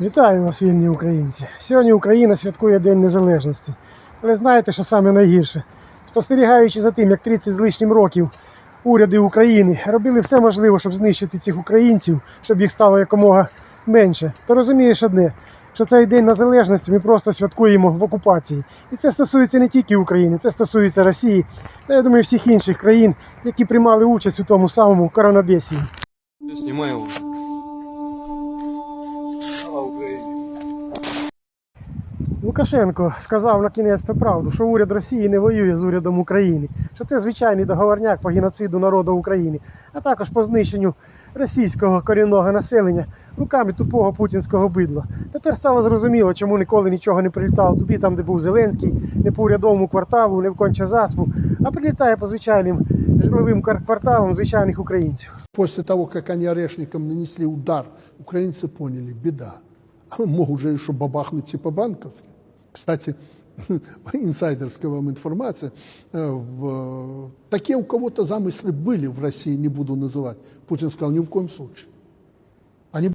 Вітаю вас, вільні українці. Сьогодні Україна святкує День Незалежності. Але знаєте, що саме найгірше? Спостерігаючи за тим, як 30 з лишнім років уряди України робили все можливе, щоб знищити цих українців, щоб їх стало якомога менше, то розумієш одне, що цей День Незалежності ми просто святкуємо в окупації. І це стосується не тільки України, це стосується Росії та я думаю всіх інших країн, які приймали участь у тому самому коронабесії. Я Лукашенко сказав на кінець правду, що уряд Росії не воює з урядом України, що це звичайний договорняк по геноциду народу України, а також по знищенню російського корінного населення руками тупого путінського бидла. Тепер стало зрозуміло, чому ніколи нічого не прилітало туди, там, де був Зеленський, не по урядовому кварталу, не в Конча-Заспу, а прилітає по звичайним житловим кварталам звичайних українців. После того, как они орешникам нанесли удар, украинцы поняли, беда. А могут же еще бабахнуть типа банковских. Кстати, инсайдерская вам информация. э, в- Такие у кого-то замыслы были в России, не буду называть. Путин сказал, ни в коем случае. Они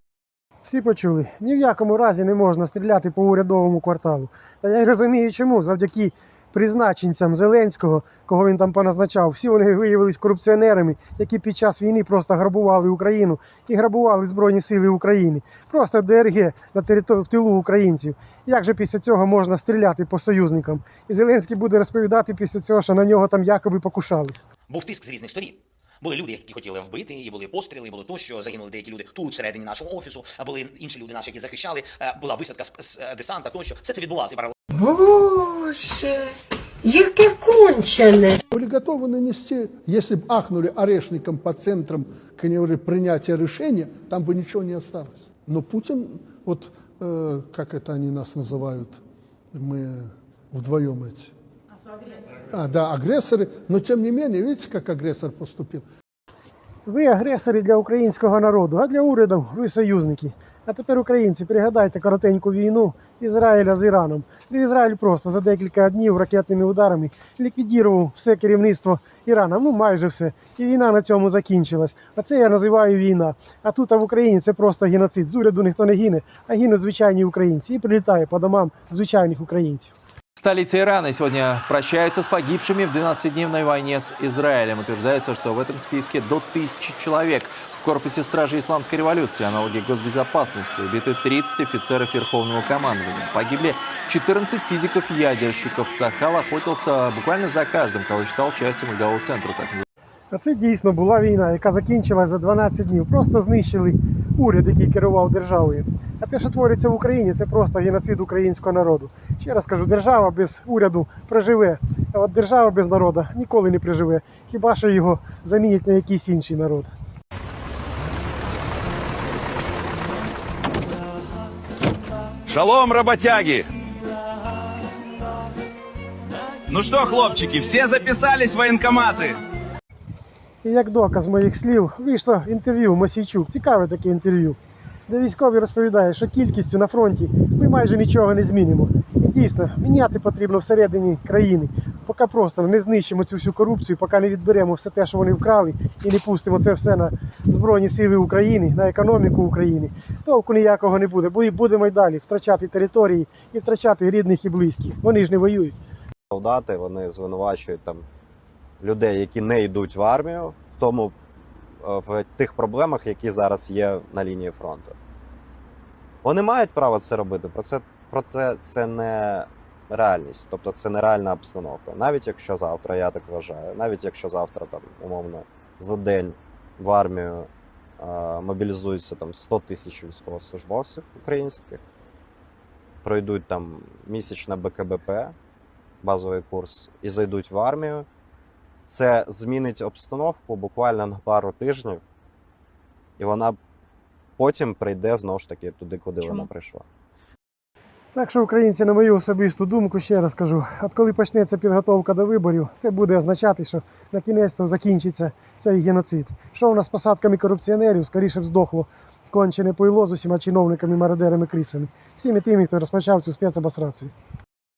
Всі почули, ні в якому разі не можна стріляти по урядовому кварталу. Та я й розумію, чому завдяки призначенцям Зеленського, кого він там поназначав, всі вони виявились корупціонерами, які під час війни просто грабували Україну і грабували Збройні Сили України. Просто ДРГ на територ... в тилу українців. Як же після цього можна стріляти по союзникам? І Зеленський буде розповідати після цього, що на нього там якоби покушались. Був тиск з різних сторін. Були люди, які хотіли вбити, і були постріли, і було то, що загинули деякі люди тут, всередині нашого офісу, а були інші люди наші, які захищали, е, була висадка з, е, десанта, тощо. Все це відбувалося. Боже, яке кончене. были готовы нанести, если бы ахнули орешником по центрам как они говорят, принятия решения, там бы ничего не осталось. Но Путин, вот э, как это они нас называют, мы вдвоем эти. А, да, агрессоры, но тем не менее, видите, как агрессор поступил? Ви агресори для українського народу, а для уряду ви союзники. А тепер, українці, пригадайте коротеньку війну Ізраїля з Іраном, де Ізраїль просто за декілька днів ракетними ударами ліквідував все керівництво Ірана. Ну майже все. І війна на цьому закінчилась. А це я називаю війна. А тут а в Україні це просто геноцид. З уряду ніхто не гине, а гинуть звичайні українці. І прилітає по домам звичайних українців. Столица Ирана сегодня прощается с погибшими в 12-дневной войне с Израилем. Утверждается, что в этом списке до тысячи человек. В корпусе стражи исламской революции, аналоги госбезопасности, убиты 30 офицеров Верховного командования. Погибли 14 физиков-ядерщиков. Цахал охотился буквально за каждым, кого считал частью мозгового центра. Так называемого. А це дійсно була війна, яка закінчилась за 12 днів. Просто знищили уряд, який керував державою. А те, що твориться в Україні, це просто геноцид українського народу. Ще раз кажу, держава без уряду проживе, а от держава без народу ніколи не приживе. Хіба що його замінять на якийсь інший народ. Шалом, работяги! Ну что, хлопчики, все записались в военкоматы? І як доказ моїх слів вийшло інтерв'ю Мосійчук, цікаве таке інтерв'ю, де військовий розповідає, що кількістю на фронті ми майже нічого не змінимо. І дійсно, міняти потрібно всередині країни, поки просто не знищимо цю всю корупцію, поки не відберемо все те, що вони вкрали, і не пустимо це все на Збройні Сили України, на економіку України. Толку ніякого не буде, бо і будемо й далі втрачати території і втрачати рідних і близьких. Вони ж не воюють. солдати вони звинувачують там людей, які не йдуть в армію, в тому е, в тих проблемах, які зараз є на лінії фронту. Вони мають право це робити, про це, проте це не реальність, тобто це не реальна обстановка. Навіть якщо завтра, я так вважаю, навіть якщо завтра там умовно за день в армію е, мобілізується там 100 тисяч військовослужбовців українських, пройдуть там місячне БКБП, базовий курс і зайдуть в армію. Це змінить обстановку буквально на пару тижнів, і вона потім прийде знову ж таки туди, куди вона прийшла. Так що, українці, на мою особисту думку, ще раз кажу, от коли почнеться підготовка до виборів, це буде означати, що на кінець закінчиться цей геноцид. Що у нас з посадками корупціонерів, скоріше б здохло кончене пойло з усіма чиновниками, мародерами, крисами, всіми тими, хто розпочав цю спецобосрацію.